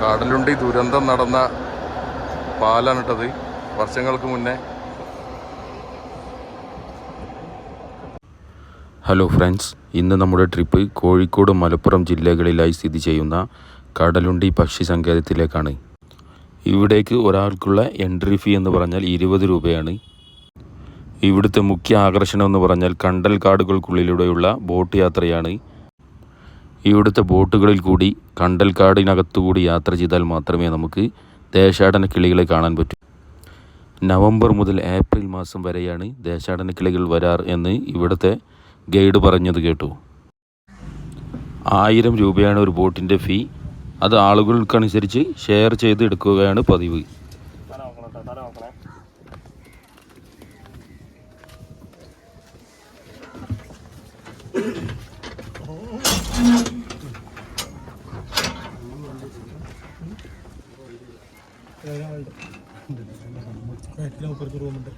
കടലുണ്ടി ദുരന്തം നടന്ന പാലാണിട്ടത്. വർഷങ്ങൾക്ക് മുന്നേ. ഹലോ ഫ്രണ്ട്സ് ഇന്ന് നമ്മുടെ ട്രിപ്പ് കോഴിക്കോട് മലപ്പുറം ജില്ലകളിലായി സ്ഥിതി ചെയ്യുന്ന കടലുണ്ടി പക്ഷി സങ്കേതത്തിലേക്കാണ്. ഇവിടേക്ക് ഒരാൾക്കുള്ള എൻട്രി ഫീ എന്ന് പറഞ്ഞാൽ ഇരുപത് രൂപയാണ്. ഇവിടുത്തെ മുഖ്യ ആകർഷണം എന്ന് പറഞ്ഞാൽ കണ്ടൽ കാടുകൾക്കുള്ളിലൂടെയുള്ള ബോട്ട് യാത്രയാണ്. ഇവിടുത്തെ ബോട്ടുകളിൽ കൂടി കണ്ടൽക്കാടിനകത്തുകൂടി യാത്ര ചെയ്താൽ മാത്രമേ നമുക്ക് ദേശാടന കിളികളെ കാണാൻ പറ്റൂ. നവംബർ മുതൽ ഏപ്രിൽ മാസം വരെയാണ് ദേശാടന കിളികൾ വരാർ എന്ന് ഇവിടുത്തെ ഗൈഡ് പറഞ്ഞത് കേട്ടു. ആയിരം രൂപയാണ് ഒരു ബോട്ടിന്റെ ഫീ. അത് ആളുകൾക്കനുസരിച്ച് ഷെയർ ചെയ്ത് എടുക്കുകയാണ് പതിവ്. റൂമുണ്ട്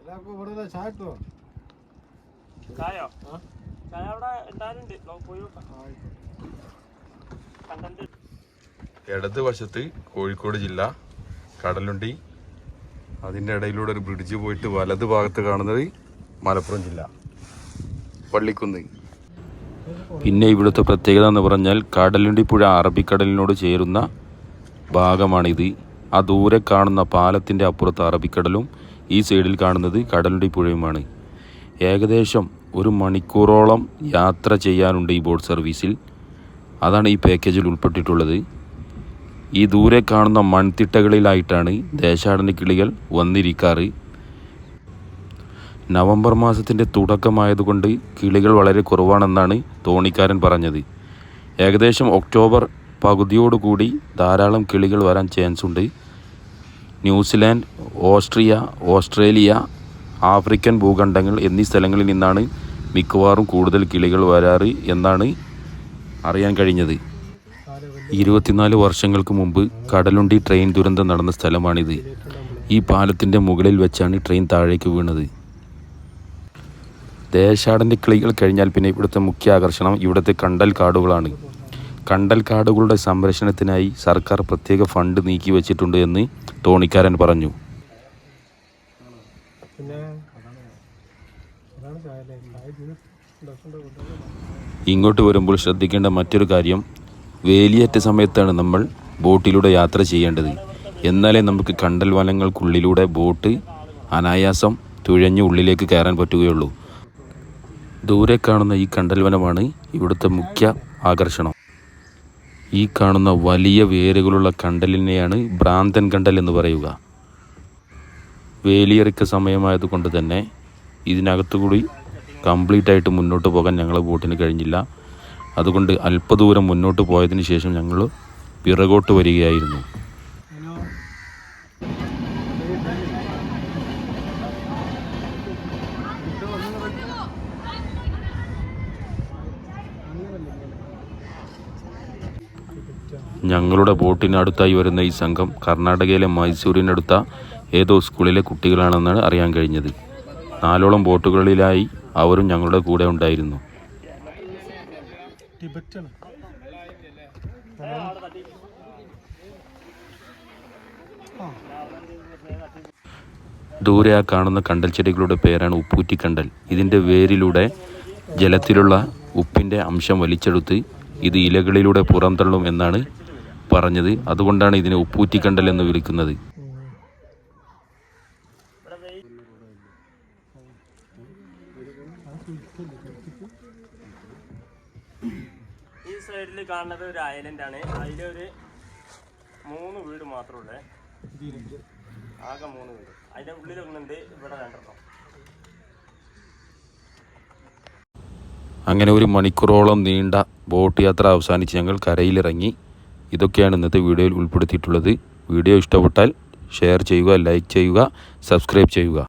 എല്ലാവർക്കും ഇവിടെ അവിടെ കോഴിക്കോട് ജില്ല കടലുണ്ടി. അതിന്റെ ഇടയിലൂടെ ഒരു ബ്രിഡ്ജ് പോയിട്ട് വലത് ഭാഗത്ത് കാണുന്നത് മലപ്പുറം ജില്ല പള്ളിക്കുന്ന്. പിന്നെ ഇവിടുത്തെ പ്രത്യേകത എന്ന് പറഞ്ഞാൽ കടലുണ്ടി പുഴ അറബിക്കടലിനോട് ചേരുന്ന ഭാഗമാണിത്. ആ ദൂരെ കാണുന്ന പാലത്തിന്റെ അപ്പുറത്ത് അറബിക്കടലും ഈ സൈഡിൽ കാണുന്നത് കടലുണ്ടി പുഴയുമാണ് ഏകദേശം ഒരു മണിക്കൂറോളം യാത്ര ചെയ്യാനുണ്ട് ഈ ബോട്ട് സർവീസിൽ. അതാണ് ഈ പാക്കേജിൽ ഉൾപ്പെട്ടിട്ടുള്ളത്. ഈ ദൂരെ കാണുന്ന മൺതിട്ടകളിലായിട്ടാണ് ദേശാടന കിളികൾ വന്നിരിക്കാറ്. നവംബർ മാസത്തിന്റെ തുടക്കമായതുകൊണ്ട് കിളികൾ വളരെ കുറവാണെന്നാണ് തോണിക്കാരൻ പറഞ്ഞത്. ഏകദേശം ഒക്ടോബർ പകുതിയോടുകൂടി ധാരാളം കിളികൾ വരാൻ ചാൻസ് ഉണ്ട് New Zealand Austria Australia African ഭൂഖണ്ഡങ്ങൾ എന്നീ സ്ഥലങ്ങളിൽ നിന്നാണ് മിക്കവാറും കൂടുതൽ കിളികൾ വരാറ് എന്നാണ് അറിയാൻ കഴിഞ്ഞത്. ഇരുപത്തിനാല് വർഷങ്ങൾക്ക് മുമ്പ് കടലുണ്ടി ട്രെയിൻ ദുരന്തം നടന്ന സ്ഥലമാണിത്. ഈ പാലത്തിന്റെ മുകളിൽ വെച്ചാണ് ട്രെയിൻ താഴേക്ക് വീണത്. ദേശാടന്റെ കിളികൾ കഴിഞ്ഞാൽ പിന്നെ ഇവിടുത്തെ മുഖ്യ ആകർഷണം ഇവിടുത്തെ കണ്ടൽ കാടുകളാണ് കണ്ടൽ കാടുകളുടെ സംരക്ഷണത്തിനായി സർക്കാർ പ്രത്യേക ഫണ്ട് നീക്കി വച്ചിട്ടുണ്ട് എന്ന് തോണിക്കാരൻ പറഞ്ഞു. ഇങ്ങോട്ട് വരുമ്പോൾ ശ്രദ്ധിക്കേണ്ട മറ്റൊരു കാര്യം വേലിയേറ്റ സമയത്താണ് നമ്മൾ ബോട്ടിലൂടെ യാത്ര ചെയ്യേണ്ടത്. എന്നാലേ നമുക്ക് കണ്ടൽ വനങ്ങൾക്കുള്ളിലൂടെ ബോട്ട് അനായാസം തുഴഞ്ഞ് ഉള്ളിലേക്ക് കയറാൻ പറ്റുകയുള്ളൂ. ദൂരെ കാണുന്ന ഈ കണ്ടൽവനമാണ് ഇവിടുത്തെ മുഖ്യ ആകർഷണം. ഈ കാണുന്ന വലിയ വേരുകളുള്ള കണ്ടലിനെയാണ് ഭ്രാന്തൻ കണ്ടൽ എന്ന് പറയുക. വേലിയിറക്ക സമയമായതുകൊണ്ട് തന്നെ ഇതിനകത്തു കൂടി കംപ്ലീറ്റ് ആയിട്ട് മുന്നോട്ട് പോകാൻ ഞങ്ങളെ ബോട്ടിന് കഴിഞ്ഞില്ല. അതുകൊണ്ട് അല്പദൂരം മുന്നോട്ട് പോയതിന് ശേഷം ഞങ്ങൾ പിറകോട്ട് വരികയായിരുന്നു. ഞങ്ങളുടെ ബോട്ടിനടുത്തായി വരുന്ന ഈ സംഘം കർണാടകയിലെ മൈസൂരിനടുത്ത ഏതോ സ്കൂളിലെ കുട്ടികളാണെന്നാണ് അറിയാൻ കഴിഞ്ഞത്. നാലോളം ബോട്ടുകളിലായി അവരും ഞങ്ങളുടെ കൂടെ ഉണ്ടായിരുന്നു. ദൂരെ ആ കാണുന്ന കണ്ടൽ ചെടികളുടെ പേരാണ് ഉപ്പൂറ്റിക്കണ്ടൽ. ഇതിന്റെ വേരിലൂടെ ജലത്തിലുള്ള ഉപ്പിന്റെ അംശം വലിച്ചെടുത്ത് ഇത് ഇലകളിലൂടെ പുറന്തള്ളും എന്നാണ് പറഞ്ഞത്. അതുകൊണ്ടാണ് ഇതിനെ ഉപ്പൂറ്റിക്കണ്ടൽ എന്ന് വിളിക്കുന്നത്. ഈ സൈഡിൽ കാണുന്നത് ഒരു ഐലൻഡ് ആണ്. അതിലൊരു മൂന്ന് വീട് മാത്രമേ ആകെ മൂന്ന് വീട്. അതിന്റെ ഉള്ളിലൊന്നുണ്ട് ഇവിടെ രണ്ടെണ്ണം. അങ്ങനെ ഒരു മണിക്കൂറോളം നീണ്ട ബോട്ട് യാത്ര അവസാനിച്ച് ഞങ്ങൾ കരയിലിറങ്ങി. ഇതൊക്കെയാണ് ഇന്നത്തെ വീഡിയോയിൽ ഉൾപ്പെടുത്തിയിട്ടുള്ളത്. വീഡിയോ ഇഷ്ടപ്പെട്ടാൽ ഷെയർ ചെയ്യുക ലൈക്ക് ചെയ്യുക സബ്സ്ക്രൈബ് ചെയ്യുക.